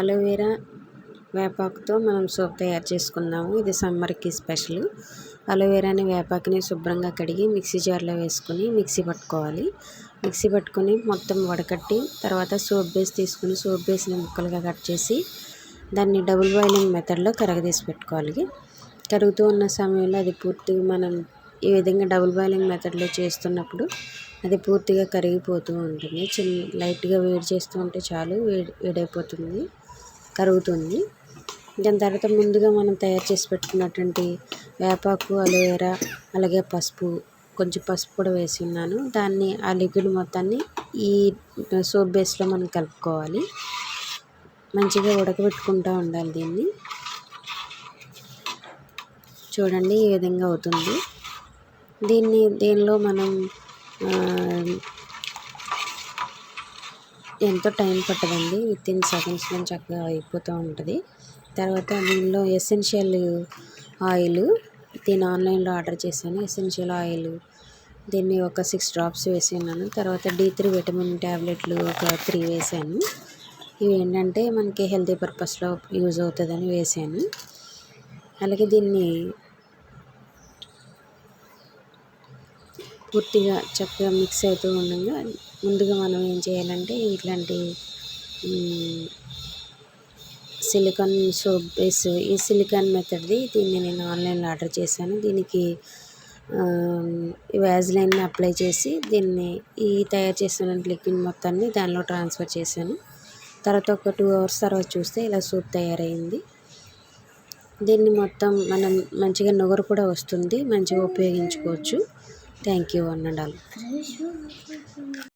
Aloe vera వేపాకుతో మనం soap తయారు చేసుకుందాము. ఇది సమ్మర్కి స్పెషల్. అలోవెరాని వేపాకుని శుభ్రంగా కడిగి మిక్సీ జార్లో వేసుకొని మిక్సీ పట్టుకోవాలి. మిక్సీ పట్టుకొని మొత్తం వడకట్టి తర్వాత సోప్ బేస్ తీసుకుని సోప్ బేస్ని ముక్కలుగా కట్ చేసి దాన్ని డబుల్ బాయిలింగ్ మెథడ్లో కరగదీసి పెట్టుకోవాలి. కరుగుతూ ఉన్న సమయంలో అది పూర్తిగా మనం ఈ విధంగా డబుల్ బాయిలింగ్ మెథడ్లో చేస్తున్నప్పుడు అది పూర్తిగా కరిగిపోతూ ఉంటుంది. చిన్న లైట్గా వేడి చేస్తూ ఉంటే చాలు వేడి వేడైపోతుంది. కరుగుతుంది. దాని తర్వాత ముందుగా మనం తయారు చేసి పెట్టుకున్నటువంటి వేపాకు అలోవెరా అలాగే పసుపు కొంచెం పసుపు కూడా వేసి ఉన్నాను. దాన్ని ఆ లిక్విడ్ మొత్తాన్ని ఈ సోప్ బేస్లో మనం కలుపుకోవాలి. మంచిగా ఉడకబెట్టుకుంటూ ఉండాలి దీన్ని. చూడండి ఈ విధంగా అవుతుంది. దీన్ని దీనిలో మనం ఎంతో టైం పట్టదండి. విత్ ఇన్ సెకండ్స్లో చక్కగా అయిపోతూ ఉంటుంది. తర్వాత దీనిలో ఎసెన్షియల్ ఆయిల్ దీన్ని ఆన్లైన్లో ఆర్డర్ చేశాను. ఎసెన్షియల్ ఆయిల్ దీన్ని ఒక సిక్స్ డ్రాప్స్ వేసి ఉన్నాను తర్వాత డి త్రీ విటమిన్ ట్యాబ్లెట్లు ఒక త్రీ వేసాను. ఇవి ఏంటంటే మనకి హెల్తీ పర్పస్లో యూజ్ అవుతుందని వేసాను. అలాగే దీన్ని పూర్తిగా చక్కగా మిక్స్ అవుతూ ఉండగా ముందుగా మనం ఏం చేయాలంటే ఇట్లాంటి సిలికాన్ సోప్ బేస్ ఈ సిలికాన్ మెథడ్ది దీన్ని నేను ఆన్లైన్లో ఆర్డర్ చేశాను. దీనికి వ్యాజ్లైన్ని అప్లై చేసి దీన్ని ఈ తయారు చేసిన లిక్విడ్ మొత్తాన్ని దానిలో ట్రాన్స్ఫర్ చేశాను. తర్వాత ఒక టూ అవర్స్ తర్వాత చూస్తే ఇలా సూప్ తయారైంది. దీన్ని మొత్తం మనం మంచిగా నుగరు కూడా వస్తుంది మంచిగా ఉపయోగించుకోవచ్చు. Thank you one and all